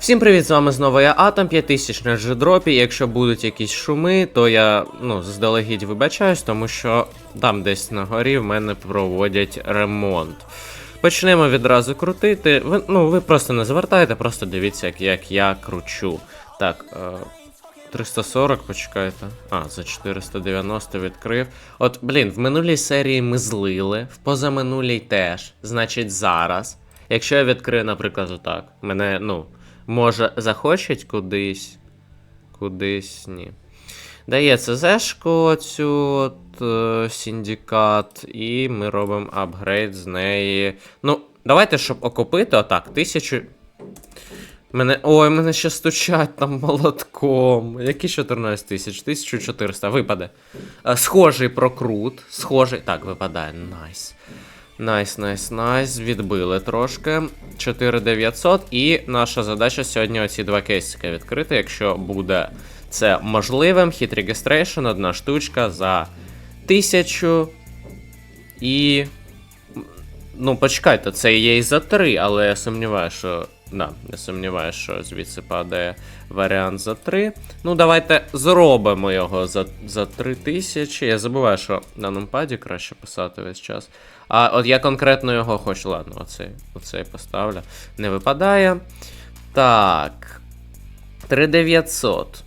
Всім привіт, з вами знову я Атом 5000 на G-дропі. Якщо будуть якісь шуми, то я ну заздалегідь вибачаюсь, тому що там десь на горі в мене проводять ремонт. Почнемо відразу крутити. Ви, ну, ви просто не звертайте, просто дивіться, як, як я кручу. Так, е, 340, почекайте. А, за 490 відкрив. От, блін, в минулій серії ми злили, в позаминулій теж. Значить, зараз. Якщо я відкрию, наприклад, отак, мене, ну, може, захочуть кудись. Кудись ні. Дає ЦЗшку цю от, е, Сіндікат, і ми робимо апгрейд з неї. Ну, давайте, щоб окупити, отак, тисячу. Мене. Ой, мене ще стучать там молотком. Які 14 тисяч? 1400, випаде. Е, Схожий прокрут. Схожий. Так, випадає. Найс. Найс, найс, найс. Відбили трошки. 4900. І наша задача сьогодні оці два кейсики відкрити, якщо буде це можливим. Hit Registration, одна штучка за 1000. І. Ну, почекайте, це є і за 3, але я сумніваюся, що. Да, я сумніваюся, що звідси падає варіант за 3. Ну, давайте зробимо його за, за 3000. Я забуваю, що на нумпаді краще писати весь час. А от я конкретно його хочу. Ладно, оцей, оцей поставлю. Не випадає. Так. 3900.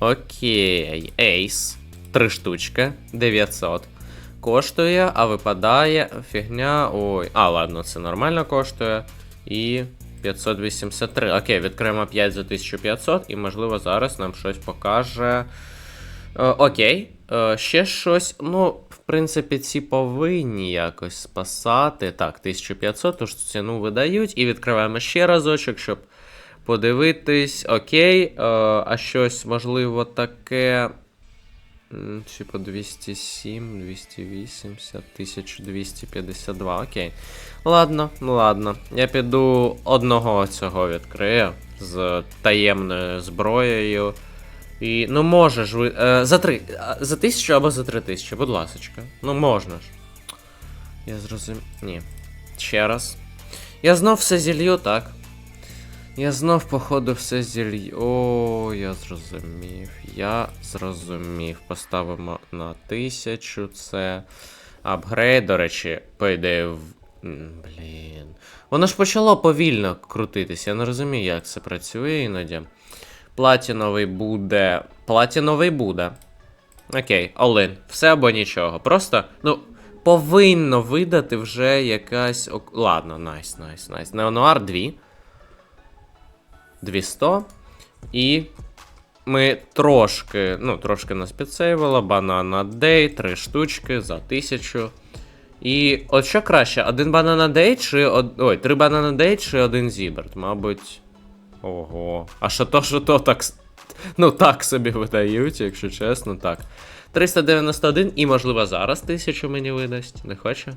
Окей. Ейс. Три штучки. 900. Коштує, а випадає фігня. Ой. А, ладно, це нормально коштує. І 583. Окей, відкриємо 5 за 1500, і, можливо, зараз нам щось покаже. Е, окей. Е, ще щось. Ну, в принципі, ці повинні якось спасати. Так, 1500, тож ціну видають. І відкриваємо ще разочок, щоб подивитись. Окей. Е, а щось, можливо, таке. М, Типу 207, 280, 1252, окей. Ладно, ну ладно. Я піду одного цього відкрию з таємною зброєю. І, ну може ж ви. Е, за три. За тисячу або за три тисячі, будь ласочка. Ну можна ж. Я зрозумів. Ні. Ще раз. Я знов все зілью, так. Я знов, походу, все зілью. О, я зрозумів. Я зрозумів. Поставимо на тисячу це. Апгрейд, до речі, по ідеї в. Блін. Воно ж почало повільно крутитися. Я не розумію, як це працює іноді. Платіновий буде. Платіновий буде. Окей, Олин. Все або нічого. Просто, ну, повинно видати вже якась. Ладно, найс, найс, найс. Неонуар 2. 200. І ми трошки, ну, трошки нас підсейвило. Банана Дей, 3 штучки за 1000. І от що краще, один банана Дей чи. од- Ой, три банана Дей чи один Зіберт? Мабуть. Ого. А що то, що то так. Ну, так собі видають, якщо чесно, так. 391 і, можливо, зараз 1000 мені видасть. Не хоче?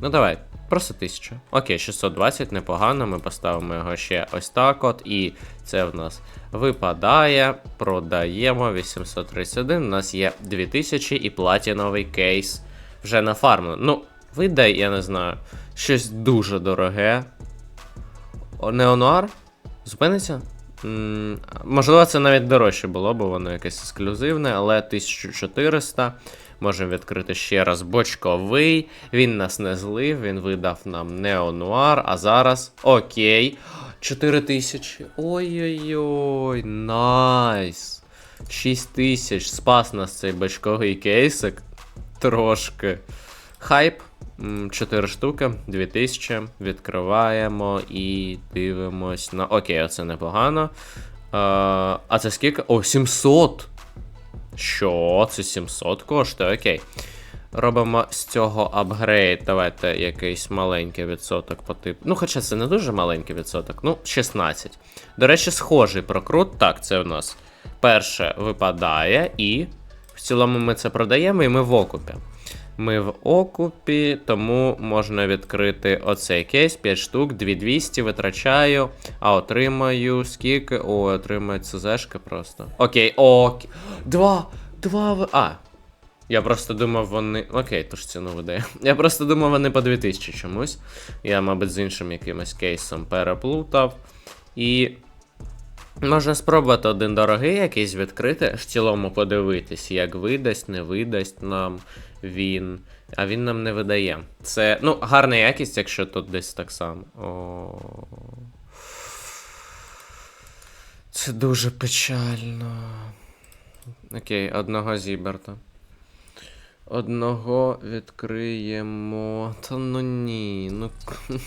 Ну давай, просто 1000. Окей, 620, непогано. Ми поставимо його ще ось так от. І це в нас випадає. Продаємо 831. У нас є 2000 і платіновий кейс вже на фарму. Ну, видай, я не знаю. Щось дуже дороге. Неонуар? Зупиниться? Можливо, це навіть дорожче було, бо воно якесь ексклюзивне, але 1400. Можемо відкрити ще раз бочковий. Він нас не злив, він видав нам неонуар, а зараз окей. 4000. Ой-ой-ой, найс. 6000. Спас нас цей бочковий кейсик. Трошки. Хайп. 4 штуки, 2000. Відкриваємо і дивимось на. Окей, оце непогано. А, а це скільки? О, 700. Що? Це 700 коштує? Окей. Робимо з цього апгрейд. Давайте якийсь маленький відсоток по типу. Ну, хоча це не дуже маленький відсоток, ну, 16. До речі, схожий прокрут. Так, це у нас перше випадає, і в цілому ми це продаємо, і ми в окупі. Ми в окупі, тому можна відкрити оцей кейс 5 штук, 2200 витрачаю, а отримаю скільки. О, отримаю ЦЗшки просто. Окей, окей. Два. Два. А. Я просто думав, вони. Окей, то ж ціну видає. Я просто думав, вони по 2000 чомусь. Я, мабуть, з іншим якимось кейсом переплутав. І. Можна спробувати один дорогий якийсь відкрити, в цілому подивитись, як видасть, не видасть нам він. А він нам не видає. Це, ну, гарна якість, якщо тут десь так само. О. Це дуже печально. Окей, одного зіберта. Одного відкриємо. Та ну ні, ну.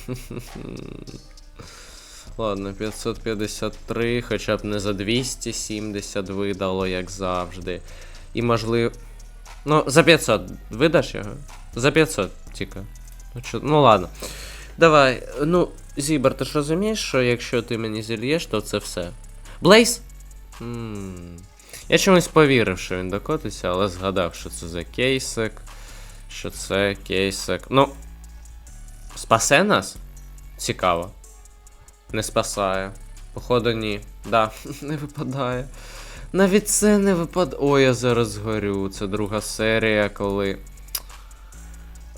Ладно, 553, хоча б не за 270 видало, як завжди. І можливо. Ну, за 500 видаш його? За 500 тільки. Ну, чо... ну ладно. Давай, ну, Зібер, ти ж розумієш, що якщо ти мені зільєш, то це все. Блейз? Я чомусь повірив, що він докотиться, але згадав, що це за кейсик. Що це кейсик. Ну. Спасе нас? Цікаво. Не спасає. Походу, ні. Да, не випадає. Навіть це не випадає. Ой, я зараз горю. Це друга серія, коли.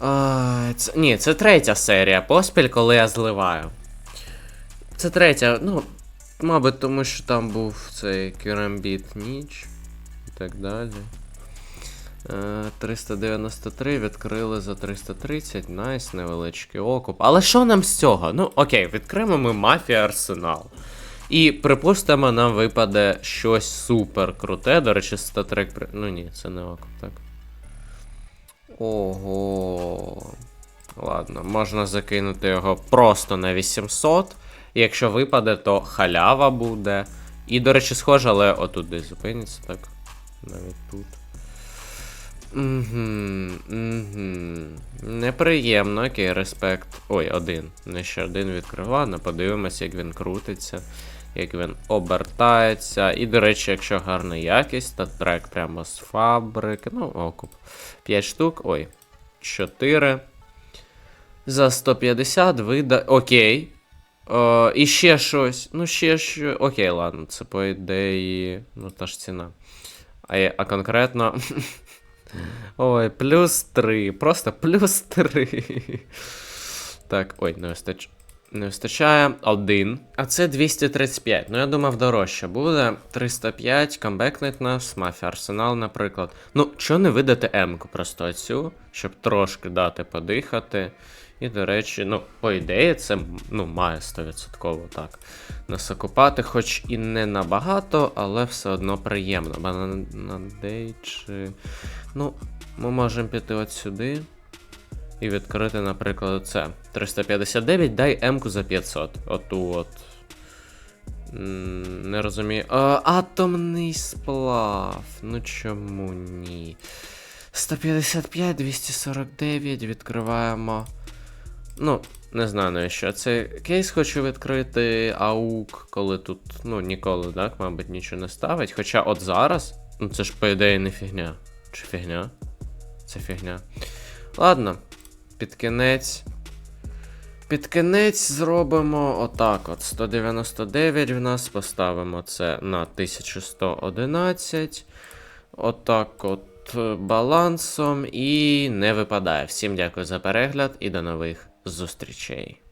А, це... Ні, це третя серія поспіль, коли я зливаю. Це третя, ну, мабуть, тому що там був цей керамбіт ніч і так далі. Е, 393 відкрили за 330, найс, невеличкий окуп. Але що нам з цього? Ну, окей, відкриємо ми мафія арсенал. І припустимо, нам випаде щось супер круте. До речі, статрек. Ну ні, це не окуп, так. Ого. Ладно, можна закинути його просто на 800. Якщо випаде, то халява буде. І, до речі, схоже, але отут десь зупиниться, так. Навіть тут. Угу. Неприємно, окей, респект. Ой, один. Не ще один відкривав, не подивимося, як він крутиться, як він обертається. І, до речі, якщо гарна якість, то трек прямо з фабрики. Ну, окуп. 5 штук. Ой. 4. За 150 вида. Окей. О, і ще щось. Ну, ще що. Окей, ладно, це по ідеї. Ну, та ж ціна. А, а конкретно. Ой, плюс 3. Просто плюс 3. Так, ой, не вистач... Не вистачає один. А це 235. Ну, я думав, дорожче буде. 305, камбекнуть нас, мафія Арсенал, наприклад. Ну, чого не видати М-ку просто цю, щоб трошки дати подихати. І, до речі, ну, по ідеї, це ну, має 100% так. насокупати, хоч і не набагато, але все одно приємно. Бо на, на дей чи. Ну, ми можемо піти от сюди і відкрити, наприклад, це. 359, дай М-ку за 500. Оту от. Не розумію. А, атомний сплав. Ну чому ні? 155, 249, відкриваємо. Ну, не знаю навіщо. Цей кейс хочу відкрити аук, коли тут, ну, ніколи, так, мабуть, нічого не ставить. Хоча от зараз, ну це ж по ідеї не фігня. Чи фігня? Це фігня. Ладно, під кінець. Під кінець зробимо отак от. 199 в нас, поставимо це на 1111. Отак от е, балансом і не випадає. Всім дякую за перегляд і до нових зустрічей.